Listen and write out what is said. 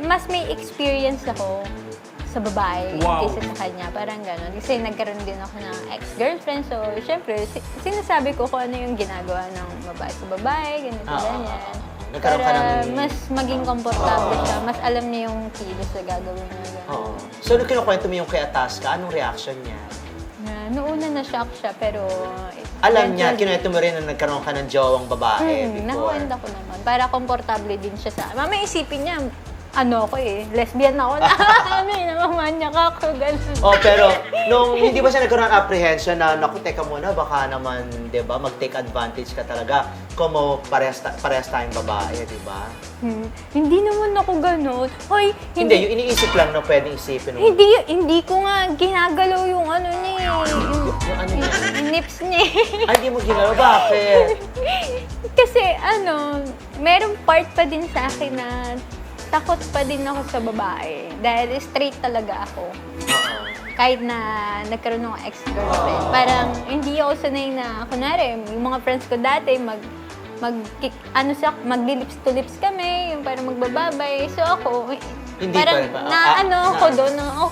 mas may experience ako sa babae Wow. kaysa sa kanya. Parang gano'n. Kasi nagkaroon din ako ng ex-girlfriend. So, syempre, si- sinasabi ko kung ano yung ginagawa ng babae sa babae, ganito, Ah, ah, ganyan. ah, ah. Nagkaroon ka Para ng- mas maging komportable siya. Mas alam niya yung kilos na gagawin niya. gano'n. Oo. So, nung kinukwento mo yung kay Ataska, anong reaction niya? Na, noong una na-shock siya, pero... Alam niya, kinuwento mo rin na nagkaroon ka ng jowang babae Hmm, before. nakuwenta ko naman. Para komportable din siya sa... Mama, isipin niya, ano ako eh, lesbian ako na. ano eh, namamanyak ako, gano'n. Oh, pero nung hindi ba siya nagkaroon ng apprehension na, naku, teka muna, baka naman, di ba, mag-take advantage ka talaga kung mo parehas, ta- parehas tayong babae, di ba? Hmm, hindi naman ako gano'n. Hoy, Hindi, hindi, yung iniisip lang na pwedeng isipin mo. hindi, hindi ko nga ginagalaw yung ano niya eh, yung, Yung ano niya? yung lips niya eh. Ay, di mo ginagawa. Bakit? Kasi ano, merong part pa din sa akin na takot pa din ako sa babae. Dahil straight talaga ako. Kahit na nagkaroon ng ex-girlfriend. Parang hindi ako sanay na, kunwari, yung mga friends ko dati, mag, mag, ano sa, magli-lips to lips kami, yung parang magbababay. So ako, Hindi parang pa ba? na Ah, ano ah, na- doon, na, oh,